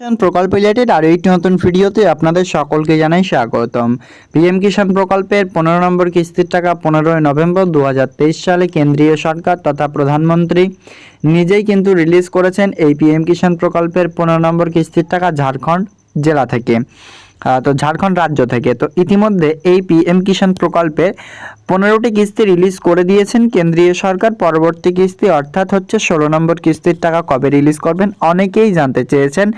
প্রকল্প রিলেটেড আরও একটি নতুন ভিডিওতে আপনাদের সকলকে জানাই স্বাগতম। পিএম কিষাণ প্রকল্পের পনেরো নম্বর কিস্তির টাকা পনেরোই নভেম্বর দু হাজার তেইশ সালে কেন্দ্রীয় সরকার তথা প্রধানমন্ত্রী নিজেই কিন্তু রিলিজ করেছেন এই পিএম কিষাণ প্রকল্পের পনেরো নম্বর কিস্তির টাকা ঝাড়খণ্ড জেলা থেকে। তো ঝাড়খণ্ড রাজ্য থেকে। তো ইতিমধ্যে এই পিএম কিষাণ প্রকল্পে পনেরোটি কিস্তি রিলিজ করে দিয়েছেন কেন্দ্রীয় সরকার। পরবর্তী কিস্তি অর্থাৎ হচ্ছে ষোলো নম্বর কিস্তির টাকা কবে রিলিজ করবেন অনেকেই জানতে চেয়েছেন।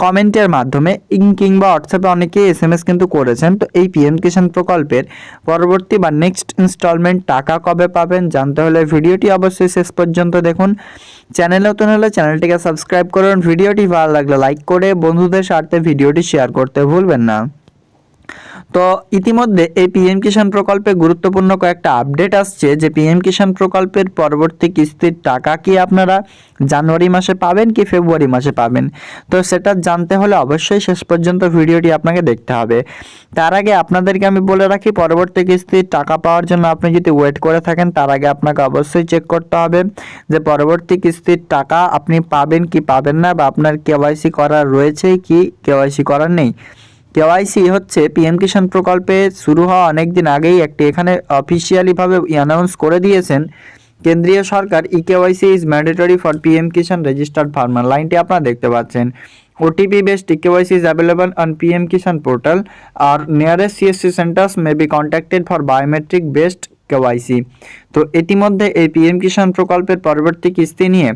কমেন্টের মাধ্যমে, ইং কিংবা হোয়াটসঅ্যাপে অনেকেই এস এম এস কিন্তু করেছেন। তো এই পিএম কিষাণ প্রকল্পের পরবর্তী বা নেক্সট ইনস্টলমেন্ট টাকা কবে পাবেন জানতে হলে ভিডিওটি অবশ্যই শেষ পর্যন্ত দেখুন। চ্যানেল নতুন হলে চ্যানেলটিকে সাবস্ক্রাইব করুন। ভিডিওটি ভালো লাগলে লাইক করে বন্ধুদের স্বার্থে ভিডিওটি শেয়ার করতে ভুলবেন না। তো ইতিমধ্যে এই পিএম কিষাণ প্রকল্পে গুরুত্বপূর্ণ কয়েকটা আপডেট আসছে। যে পিএম কিষাণ প্রকল্পের পরবর্তী কিস্তির টাকা কি আপনারা জানুয়ারি মাসে পাবেন কি ফেব্রুয়ারি মাসে পাবেন? তো সেটা জানতে হলে অবশ্যই শেষ পর্যন্ত ভিডিওটি আপনাকে দেখতে হবে। তার আগে আপনাদেরকে আমি বলে রাখি, পরবর্তী কিস্তির টাকা পাওয়ার জন্য আপনি যদি ওয়েট করে থাকেন, তার আগে আপনাকে অবশ্যই চেক করতে হবে যে পরবর্তী কিস্তির টাকা আপনি পাবেন কি পাবেন না বা আপনার কেওয়াইসি করার রয়েছে কি কেওয়াইসি করার নেই। কেওয়াইসি হচ্ছে পিএম কিষাণ প্রকল্পে শুরু হওয়া অনেক দিন আগেই একটি এখানে অফিসিয়ালিভাবে অ্যানাউন্স করে দিয়েছেন কেন্দ্রীয় সরকার। E KYC is mandatory for PM Kisan registered farmer লাইনটি আপনারা দেখতে পাচ্ছেন। OTP based E KYC is available on PM Kisan portal R nearest CSC centres may be contacted for biometric based KYC. তো ইতিমধ্যে এই পিএম কিষাণ প্রকল্পের পরবর্তী কিস্তি নিয়ে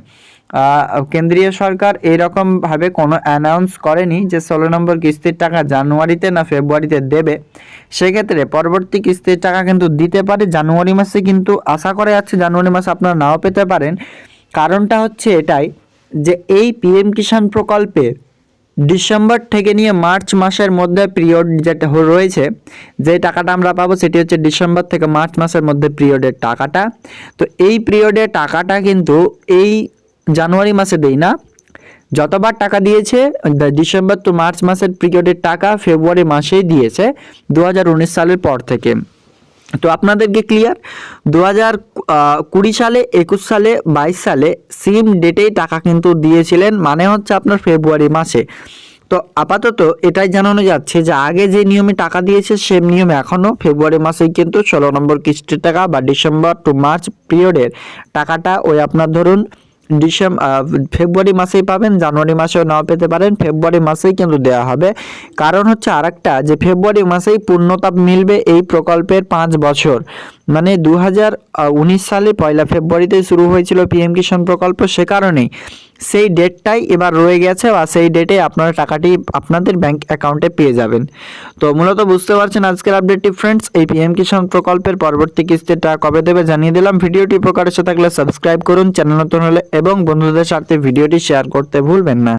কেন্দ্রীয় সরকার এইরকম ভাবে কোনো অ্যানাউন্স করেনি যে ষোলো নম্বর কিস্তির টাকা জানুয়ারিতে না ফেব্রুয়ারিতে দেবে। সেক্ষেত্রে পরবর্তী কিস্তির টাকা কিন্তু দিতে পারে। জানুয়ারি মাসে কিন্তু আশা করা যাচ্ছে জানুয়ারি মাসে আপনারা নাও পেতে পারেন। কারণটা হচ্ছে এটাই যে এই পিএম কিষাণ প্রকল্পে ডিসেম্বর থেকে নিয়ে মার্চ মাসের মধ্যে পিরিয়ড যেটা রয়েছে, যে টাকাটা আমরা পাবো সেটি হচ্ছে ডিসেম্বর থেকে মার্চ মাসের মধ্যে পিরিয়ডের টাকাটা। তো এই পিরিয়ডের টাকাটা কিন্তু এই জানুয়ারি মাসে দেই না। যতবার টাকা দিয়েছে ডিসেম্বর টু মার্চ মাসের পিরিয়ডের টাকা ফেব্রুয়ারি মাসেই দিয়েছে দু হাজার উনিশ সালের পর থেকে। তো আপনাদেরকে ক্লিয়ার দু হাজার কুড়ি সালে, একুশ সালে, বাইশ সালে সেম ডেটেই টাকা কিন্তু দিয়েছিলেন মানে হচ্ছে আপনার ফেব্রুয়ারি মাসে। তো আপাতত এটাই জানানো যাচ্ছে যে আগে যে নিয়মে টাকা দিয়েছে, সেম নিয়মে এখনও ফেব্রুয়ারি মাসেই কিন্তু ষোলো নম্বর কিস্তির টাকা বা ডিসেম্বর টু মার্চ পিরিয়ডের টাকাটা ওই আপনার ধরুন ডিসেম্বর ফেব্রুয়ারি মাসেই পাবেন, জানুয়ারি মাসেও নাও পেতে পারেন, ফেব্রুয়ারি মাসেই কিন্তু দেওয়া হবে। কারণ হচ্ছে আরেকটা, যে ফেব্রুয়ারি মাসেই পূর্ণতা মিলবে এই প্রকল্পের পাঁচ বছর। মানে দু হাজার উনিশ সালে পয়লা ফেব্রুয়ারিতে শুরু হয়েছিল পিএম কিষাণ প্রকল্প সে কারণেই। সেই ডেটটাই এবার রয়ে গেছে বা সেই ডেটে আপনারা টাকাটি আপনাদের ব্যাংক অ্যাকাউন্টে পেয়ে যাবেন। তো মূলত বুঝতে পারছেন আজকের আপডেটটি ফ্রেন্ডস এই পিএম কিষাণ প্রকল্পের পরবর্তী কিস্তির টাকা কবে দেবে জানিয়ে দিলাম। ভিডিওটি উপকার এসে থাকলে সাবস্ক্রাইব করুন, চ্যানেল নতুন হলে এবং বন্ধুদের সাথে ভিডিওটি শেয়ার করতে ভুলবেন না।